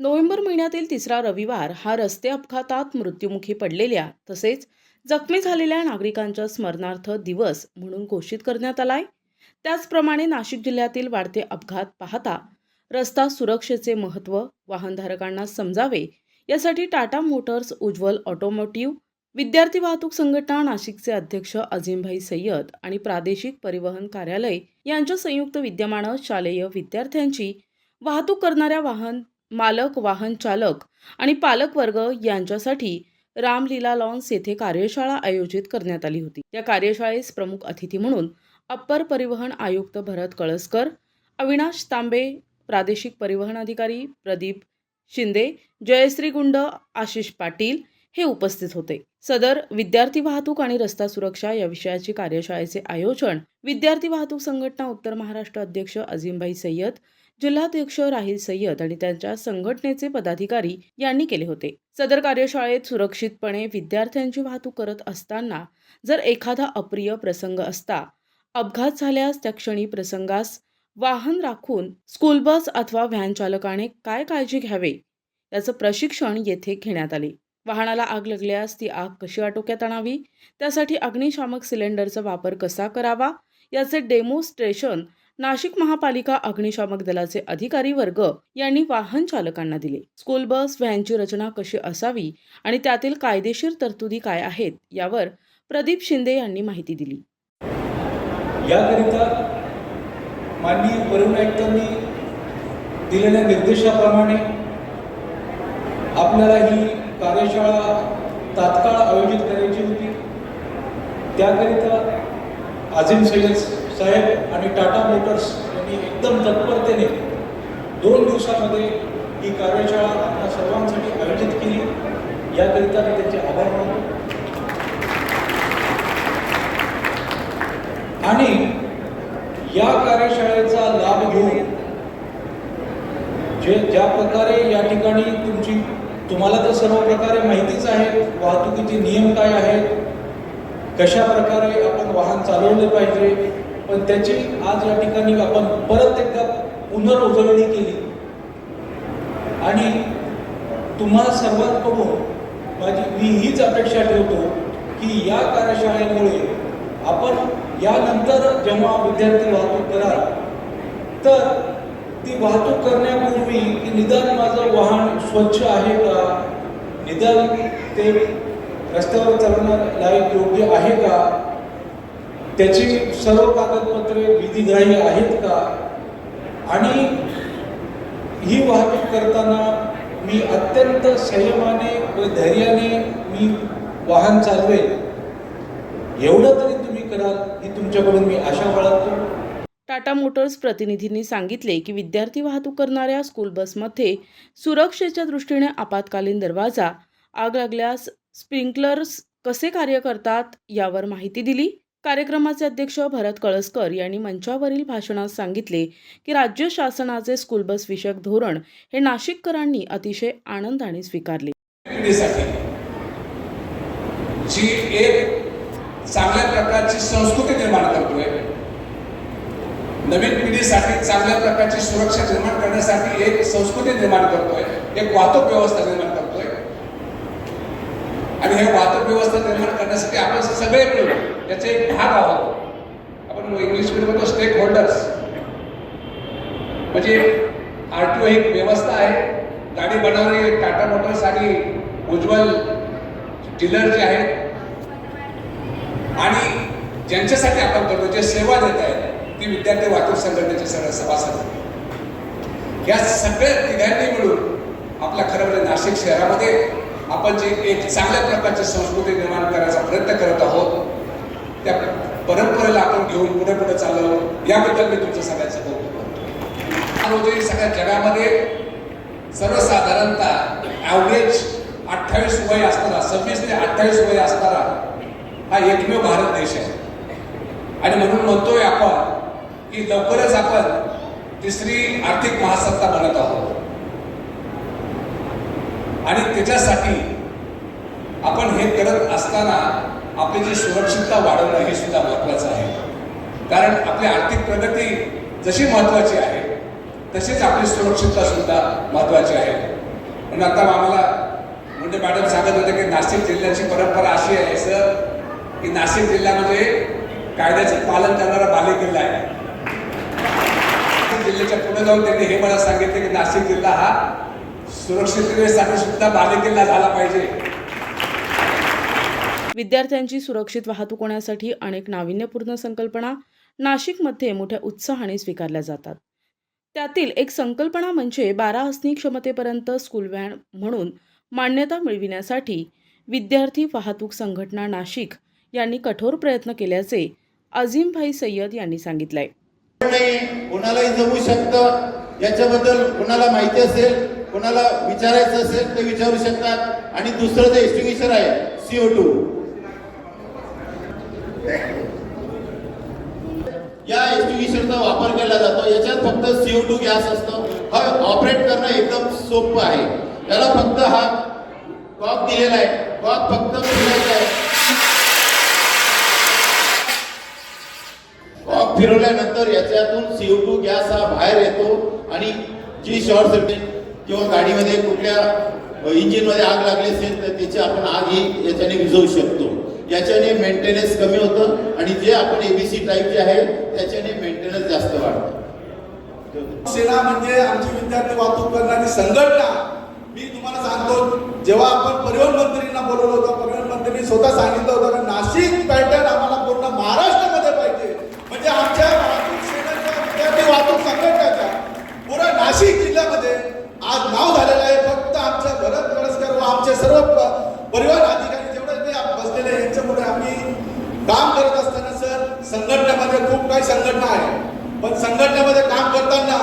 November महिन्यातील तिसरा रविवार हा रस्ते अपघातात मृत्युमुखी पडलेल्या तसेच जखमी झालेल्या नागरिकांच्या स्मरणार्थ दिवस म्हणून घोषित करण्यात आलाय. त्याचप्रमाणे नाशिक जिल्ह्यातील वाढते अपघात पाहता रस्ता सुरक्षेचे महत्त्व वाहनधारकांना समजावे यासाठी टाटा मोटर्स उज्ज्वल ऑटोमोटिव्ह विद्यार्थी वाहतूक संघटना नाशिकचे अध्यक्ष अजिमभाई सय्यद आणि प्रादेशिक परिवहन कार्यालय यांच्या संयुक्त विद्यमानं शालेय विद्यार्थ्यांची वाहतूक करणाऱ्या वाहन मालक वाहन चालक आणि पालकवर्ग यांच्यासाठी रामलीला लॉन्स येथे कार्यशाळा आयोजित करण्यात आली होती. या कार्यशाळेस प्रमुख अतिथी म्हणून अप्पर परिवहन आयुक्त भरत कळसकर अविनाश तांबे प्रादेशिक परिवहन अधिकारी प्रदीप शिंदे जयश्री गुंड आशिष पाटील हे उपस्थित होते. सदर विद्यार्थी वाहतूक आणि रस्ता सुरक्षा या विषयाची कार्यशाळेचे आयोजन विद्यार्थी वाहतूक संघटना उत्तर महाराष्ट्र अध्यक्ष अजिमभाई सय्यद जिल्हाध्यक्ष राहील सय्यद आणि त्यांच्या संघटनेचे पदाधिकारी यांनी केले होते. सदर कार्यशाळेत सुरक्षितपणे विद्यार्थ्यांची वाहतूक करत असताना जर एखादा अप्रिय प्रसंग असता अपघात झाल्यास त्या क्षणी प्रसंगास वाहन राखून स्कूल बस अथवा व्हॅन चालकाने काय काळजी घ्यावे? याचं प्रशिक्षण येथे घेण्यात आले. वाहनाला आग लागल्यास ती आग कशी आटोक्यात आणावी? त्यासाठी अग्निशामक सिलेंडरचा वापर कसा करावा? याचे डेमोस्ट्रेशन नाशिक महापालिका अग्निशामक दलाचे अधिकारी वर्ग यांनी वाहन चालकांना दिले. स्कूल बस व्हॅनची रचना कशी असावी आणि त्यातील कायदेशीर तरतुदी काय आहेत यावर प्रदीप शिंदे यांनी माहिती दिली. याकरिता माननीय परिवहन आयुक्तांनी दिलेल्या निर्देशाप्रमाणे आपल्याला ही कार्यशाळा तात्काळ आयोजित करायची होती. त्याकरिता आझिम सय्यद साहेब आणि टाटा मोटर्स यांनी एकदम तत्परतेने दोन दिवसामध्ये ही कार्यशाळा आपल्या सर्वांसाठी आयोजित केली. याकरिता मी त्यांचे आभार मानतो. आणि या कार्यशाळेचा लाभ घेऊन जे ज्या प्रकारे या ठिकाणी तुमची तुम्हाला तर सर्व प्रकारे माहितीच आहे वाहतुकीचे नियम काय आहेत कशा प्रकारे आपण वाहन चालवले पाहिजे पण त्याची आज या ठिकाणी आपण परत एकदा पुनर्उजळणी केली. आणि तुम्हा सर्वांकडून माझी मी हीच अपेक्षा ठेवतो की या कार्यशाळेमुळे आपण यानंतर जेव्हा विद्यार्थी वाहतूक कराल तर ती वाहतूक करण्यापूर्वी की निदान माझं वाहन स्वच्छ आहे का? निदान ते रस्त्यावर चालण्यालायक योग्य आहे का? त्याची सर्व कागदपत्रे विधिग्राह्य आहेत का? आणि ही वाहतूक करताना मी अत्यंत संयमाने व धैर्याने मी वाहन चालवेल एवढं तरी तुम्ही कराल ही तुमच्याकडून मी आशा बाळगतो. टाटा मोटर्स प्रतिनिधींनी सांगितले की विद्यार्थी वाहतूक करणाऱ्या स्कूल बसमध्ये सुरक्षेच्या दृष्टीने आपत्कालीन दरवाजा आग लागल्यास स्प्रिंकलर्स कसे कार्य करतात यावर माहिती दिली. कार्यक्रमाचे अध्यक्ष भरत कळसकर यांनी मंचावरील भाषणात सांगितले की राज्य शासनाचे स्कूल बस विषयक धोरण हे नाशिककरांनी अतिशय आनंदाने स्वीकारले. जी एक चांगल्या प्रकारची संस्कृती निर्माण करतोय नवीन पिढीसाठी चांगल्या प्रकारची सुरक्षा निर्माण करण्यासाठी एक संस्कृती निर्माण करतोय एक वाहतूक व्यवस्था निर्माण करतोय. आणि हे वाहतूक व्यवस्था निर्माण करण्यासाठी आपण सगळे मिळून त्याचे एक भाग आहोत. आपण इंग्लिशमध्ये म्हणतो स्टेक होल्डर्स म्हणजे आर टी ओ एक व्यवस्था आहे. गाडी बनवणारी टाटा मोटर्स आणि उज्ज्वल डीलर जे आहेत आणि ज्यांच्यासाठी आपण करतो जे सेवा देत आहेत ती विद्यार्थी वाहतूक संघटनेचे सगळे सभासद. या सगळ्या तिघांनी मिळून आपल्या खरं म्हणजे नाशिक शहरामध्ये आपण जे एक चांगल्या प्रकारची संस्कृती निर्माण करायचा प्रयत्न करत आहोत त्या परंपरेला आपण घेऊन पुढे पुढे चाललो. याबद्दल मी तुमचं सगळ्यांचं कौतुक करतो. रोजी सगळ्या जगामध्ये सर्वसाधारणतः ॲव्हरेज अठ्ठावीस वय असणारा सव्वीस ते अठ्ठावीस वय असणारा हा एकमेव भारत देश आहे. आणि म्हणून म्हणतोय आपण की लवकरच आपण तिसरी आर्थिक महासत्ता बनत आहोत. आणि त्याच्यासाठी आपण हे करत असताना आपली जी सुरक्षितता वाढवणं हे सुद्धा महत्वाचं आहे. कारण आपली आर्थिक प्रगती जशी महत्वाची आहे तशीच आपली सुरक्षितता सुद्धा महत्वाची आहे. म्हणून आता आम्हाला म्हणजे मॅडम सांगत होते की नाशिक जिल्ह्याची परंपरा अशी आहे सर की नाशिक जिल्ह्यामध्ये म्हणजे कायद्याचे पालन करणारा बालेकिल्ला आहे. नाशिक जिल्ह्याच्या पुढे जाऊन त्यांनी हे मला सांगितले की नाशिक जिल्हा हा सुरक्षिततेसाठी सुद्धा बालेकिल्ला झाला पाहिजे. विद्यार्थ्यांची सुरक्षित वाहतूक होण्यासाठी अनेक नाविन्यपूर्ण संकल्पना नाशिकमध्ये मोठ्या उत्साहाने स्वीकारल्या जातात. त्यातील एक संकल्पना म्हणजे बारा असनी क्षमतेपर्यंत स्कूल व्हॅन म्हणून मान्यता मिळविण्यासाठी विद्यार्थी वाहतूक संघटना नाशिक यांनी कठोर प्रयत्न केल्याचे अझीमभाई सय्यद यांनी सांगितलंय. कोणालाही जमू शकतं. याच्याबद्दल कोणाला माहिती असेल कोणाला विचारायचं असेल ते विचारू शकतात. आणि दुसरं जे एक्स्टिंग्विशर आहे सीओ टू या एक्स्टिंग्विशरचा वापर केला जातो. याच्यात फक्त सीओ टू गॅस असतो. हा ऑपरेट करणं एकदम सोपं आहे. याला फक्त हा कॉक दिलेला आहे. कॉक फक्त फिरायचा आहे. कॉक फिरवल्यानंतर याच्यातून सीओ टू गॅस हा बाहेर येतो आणि जी शॉर्ट सर्किट किंवा गाडीमध्ये कुठल्या इंजिनमध्ये आग लागली असेल तर त्याची आपण आग ही याच्याने विझवू शकतो. याच्याने मेंटेनन्स कमी होतं आणि जे आपण एबीसी टाईपचे आहे त्याच्याने मेंटेनन्स जास्त वाढतं. सेना म्हणजे आमची विद्यार्थी वाहतूक करणारी संघटना. मी तुम्हाला सांगतो जेव्हा आपण परिवहन मंत्रींना बोलवलं होतं परिवहन मंत्री स्वतः सांगितलं होतं की नाशिक पॅटर्न आम्हाला पूर्ण महाराष्ट्रामध्ये पाहिजे. म्हणजे आमच्या वाहतूक सेनाच्या विद्यार्थी वाहतूक संघटनाच्या पूर्ण नाशिक जिल्ह्यामध्ये आज नाव झालेलं आहे. फक्त आमच्या भरत कळसकर व आमचे सर्व परिवहन अधिकारी जेवढे ते बसलेले आहेत, यांच्यामुळे आम्ही काम करत असताना सर संघटनेमध्ये खूप काही संघटना आहे पण संघटनेमध्ये काम करताना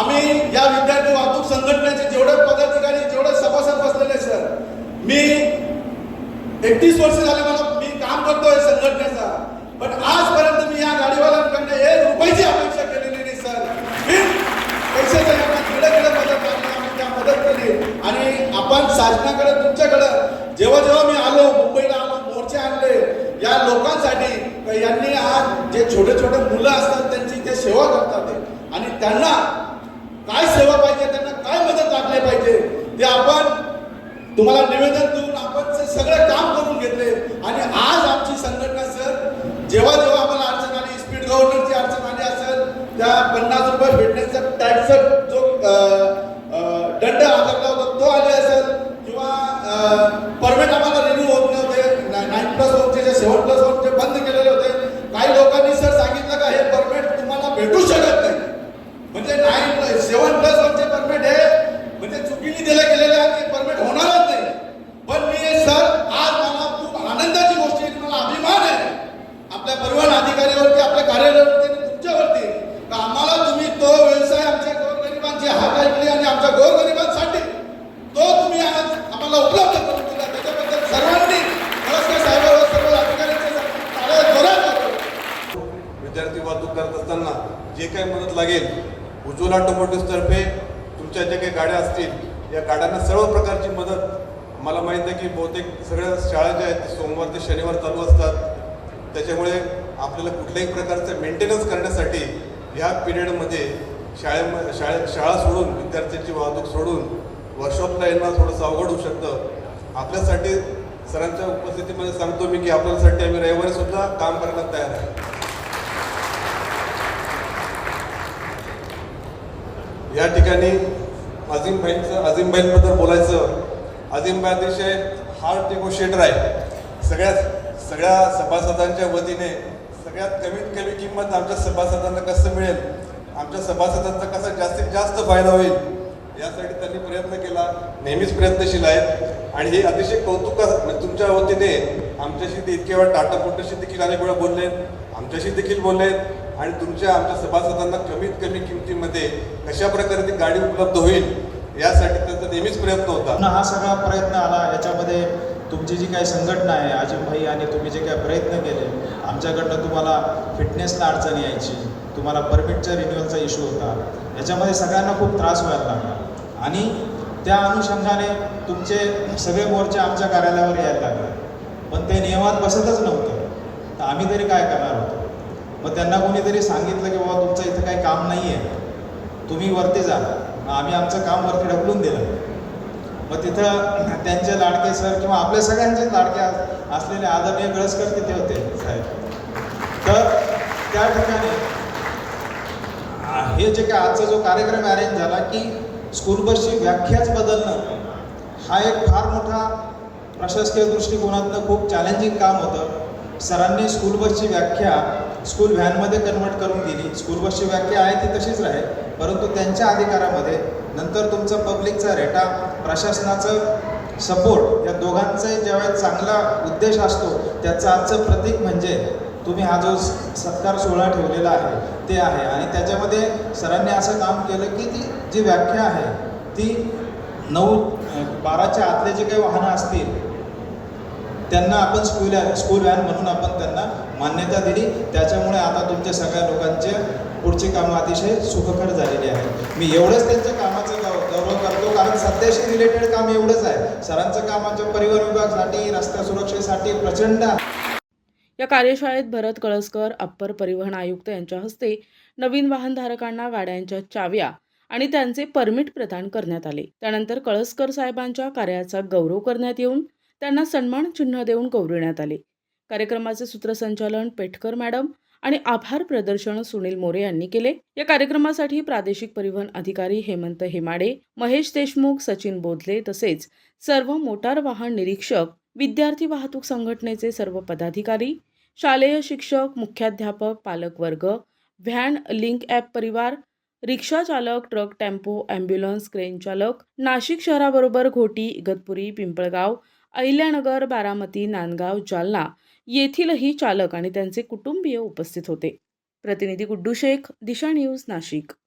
आम्ही या विद्यार्थी वाहतूक संघटनेचे जेवढे पदाधिकारी जेवढे सभासद बसलेले सर मी एकतीस वर्ष झाले मला मी काम करतोय संघटनेचा. पण आजपर्यंत मी या गाडीवाल्यांकडनं एक रुपयाची अपेक्षा केलेली नाही सर. मी पैशाचा यांना कडे कडे मदत लागली आम्ही त्या मदत केली. आणि आपण शासनाकडे तुमच्याकडं जेव्हा जेव्हा मी आलो मुंबईला आलो मोर्चे आणले या लोकांसाठी का यांनी आज जे छोटे छोटे मुलं असतात त्यांची ते सेवा करतात आणि त्यांना काय सेवा पाहिजे त्यांना काय मदत लागली पाहिजे ते आपण तुम्हाला निवेदन देऊन आपण सगळे सगळं काम करून घेतले. आणि आज आमची संघटना सर जेव्हा जेव्हा आम्हाला अडचण आली स्पीड गव्हर्नरची अडचण आली असेल त्या पन्नास रुपये भेटण्याचा टॅक्स जो दंड आकारला होता तो आले असेल. किंवा परमिट आम्हाला रिन्यू होत नव्हते. Nine plus वनचे J seven plus one बंद केलेले होते काही लोकांनी सर सांगितलं का हे परमिट तुम्हाला भेटू शकत नाही म्हणजे नाईन सेवन प्लस वनचे परमिट हे म्हणजे चुकीने दिले गेलेले आहे ते परमिट होणारच नाही पण मी सर आज मला खूप आनंदाची गोष्ट आहे की मला अभिमान आहे आपल्या परिवहन अधिकाऱ्यावरती आपल्या कार्यालयावरती आणि तुमच्यावरती का आम्हाला तुम्ही तो व्यवसाय आमच्या गोरगरिबांची हात ऐकली आणि आमच्या गोरगरिबांसाठी तो तुम्ही आज आम्हाला उपलब्ध करून दिला. त्याच्याबद्दल सर्वांनी कळसकर साहेबांवर सर्व अधिकाऱ्यांच्या विद्यार्थी वाहतूक करत असताना जे काही मदत लागेल उज्ज्वला ऑटोमोटिव्ह तर्फे तुमच्या ज्या काही गाड्या असतील या गाड्यांना सर्व प्रकारची मदत. मला माहीत आहे की बहुतेक सगळ्या शाळा ज्या आहेत सोमवार ते शनिवार चालू असतात. त्याच्यामुळे आपल्याला कुठल्याही प्रकारचं मेंटेनन्स करण्यासाठी ह्या पिरियडमध्ये शाळेमध्ये शाळे शाळा सोडून विद्यार्थ्यांची वाहतूक सोडून वर्कशॉपला येणं थोडंसं अवघड होऊ शकतं. आपल्यासाठी सरांच्या उपस्थितीमध्ये सांगतो मी की आपल्यासाठी आम्ही रविवारी सुद्धा काम करायला तयार आहे. या ठिकाणी अझीमभाईंचं अझीमभाईंबद्दल बोलायचं अजिमबाई अतिशय हार्ड निगोशिएटर आहे. सगळ्यात सगळ्या सभासदांच्या वतीने सगळ्यात कमीत कमी किंमत आमच्या सभासदांना कसं मिळेल? आमच्या सभासदांचा कसा जास्तीत जास्त फायदा होईल यासाठी त्यांनी प्रयत्न केला नेहमीच प्रयत्नशील आहेत. आणि हे अतिशय कौतुक म्हणजे तुमच्या वतीने आमच्याशी ते इतके वेळा टाटा फोटोशी देखील अनेक वेळा बोलले आमच्याशी देखील बोलले आणि तुमच्या आमच्या सभासदांना कमीत कमी किमतीमध्ये कशा प्रकारे ती गाडी उपलब्ध होईल यासाठी त्यांचा नेहमीच प्रयत्न होता. हा सगळा प्रयत्न आला. याच्यामध्ये तुमची जी काही संघटना आहे अजिमभाई आणि तुम्ही जे काही प्रयत्न केले आमच्याकडनं तुम्हाला फिटनेसला अडचण यायची. तुम्हाला परमिटच्या रिन्युअलचा इश्यू होता. याच्यामध्ये सगळ्यांना खूप त्रास व्हायला लागला. आणि त्या अनुषंगाने तुमचे सगळे मोर्चे आमच्या कार्यालयावर यायला लागले. पण ते नियमात बसतच नव्हतं. तर आम्ही तरी काय करणार होतो? मग त्यांना कोणीतरी सांगितलं की बाबा तुमचं इथं काही काम नाही आहे तुम्ही वरती जा. मग आम्ही आमचं काम वरती ढकलून दिलं. मग तिथं त्यांचे लाडके सर किंवा आपल्या सगळ्यांचे लाडके असलेले आदरणीय गळसकर तिथे होते साहेब. तर त्या ठिकाणी हे जे काय आजचा जो कार्यक्रम अरेंज झाला की स्कूल बसची व्याख्याच बदलणं हा एक फार मोठा प्रशासकीय दृष्टिकोनातनं खूप चॅलेंजिंग काम होतं. सरांनी स्कूल बसची व्याख्या स्कूल व्हॅनमध्ये कन्वर्ट करून दिली. स्कूल बसची व्याख्या आहे ती तशीच राहील परंतु त्यांच्या अधिकारामध्ये नंतर तुमचा पब्लिकचा रेटा प्रशासनाचं सपोर्ट या दोघांचाही ज्यावेळेस चांगला उद्देश असतो त्याचं आजचं प्रतीक म्हणजे तुम्ही हा जो स- सत्कार सोहळा ठेवलेला आहे ते आहे. आणि त्याच्यामध्ये सरांनी असं काम केलं की ती जी व्याख्या आहे ती नऊ बाराच्या आतले जे काही वाहनं असतील त्यांना आपण स्कूल स्कूल व्हॅन म्हणून आपण त्यांना मान्यता दिली. त्याच्यामुळे आता तुमच्या सगळ्या लोकांचे पुढची कामं अतिशय सुखकर झालेली आहेत. मी एवढंच त्यांच्या कामाचं गौ गौरव करतो कारण सध्याशी रिलेटेड काम एवढंच आहे. सरांचं काम आमच्या परिवहन विभागासाठी रस्ता सुरक्षेसाठी प्रचंड आहे. कार्यशाळेत भरत कळसकर अप्पर परिवहन आयुक्त यांच्या हस्ते नवीन वाहनधारकांना गाड्यांच्या चाव्या आणि त्यांचे परमिट प्रदान करण्यात आले. त्यानंतर कळसकर साहेबांच्या कार्याचा गौरव करण्यात येऊन त्यांना सन्मान चिन्ह देऊन गौरविण्यात आले. कार्यक्रमाचे सूत्रसंचालन पेठकर मॅडम आणि आभार प्रदर्शन सुनील मोरे यांनी केले. या कार्यक्रमासाठी प्रादेशिक परिवहन अधिकारी हेमंत हेमाडे महेश देशमुख सचिन बोधले तसेच सर्व मोटार वाहन निरीक्षक विद्यार्थी वाहतूक संघटनेचे सर्व पदाधिकारी शालेय शिक्षक मुख्याध्यापक पालकवर्ग व्हॅन लिंक ॲप परिवार रिक्षा चालक ट्रक टेम्पो ॲम्ब्युलन्स क्रेन चालक नाशिक शहराबरोबर घोटी इगतपुरी पिंपळगाव अहिल्यानगर बारामती नांदगाव जालना येथीलही चालक आणि त्यांचे कुटुंबीय उपस्थित होते. प्रतिनिधी गुड्डू शेख दिशा न्यूज नाशिक.